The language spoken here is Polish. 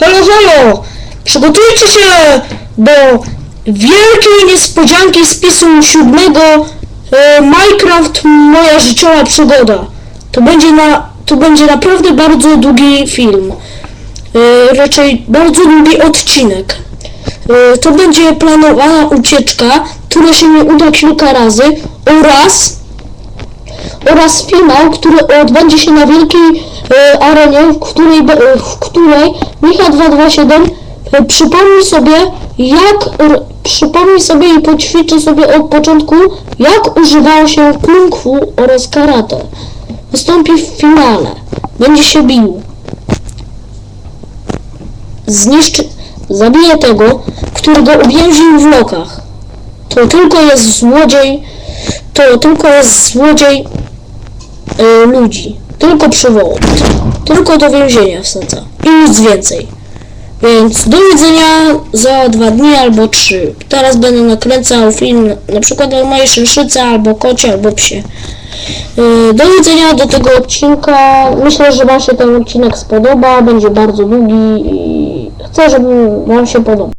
Halo, halo! Przygotujcie się do wielkiej niespodzianki spisu siódmego e, Minecraft Moja życiowa przygoda. To będzie na, to będzie naprawdę bardzo długi film. E, raczej bardzo długi odcinek. E, to będzie planowana ucieczka, która się nie uda kilka razy oraz oraz finał, który odbędzie się na wielkiej e, arenie, w której, e, w której Micha 227 e, przypomni sobie jak r- przypomni sobie i poćwiczy sobie od początku jak używało się kung fu oraz karate. Wystąpi w finale. Będzie się bił. Zniszczy, zabije tego, który go uwięził w lokach. To tylko jest złodziej, to tylko jest złodziej y, ludzi. Tylko przywołał. Tylko do więzienia wsadza. I nic więcej. Więc do widzenia za dwa dni albo trzy. Teraz będę nakręcał film na przykład o mojej szyszyce, albo kocie, albo psie. Y, Do widzenia do tego odcinka. Myślę, że Wam się ten odcinek spodoba. Będzie bardzo długi i chcę, żeby Wam się podobał.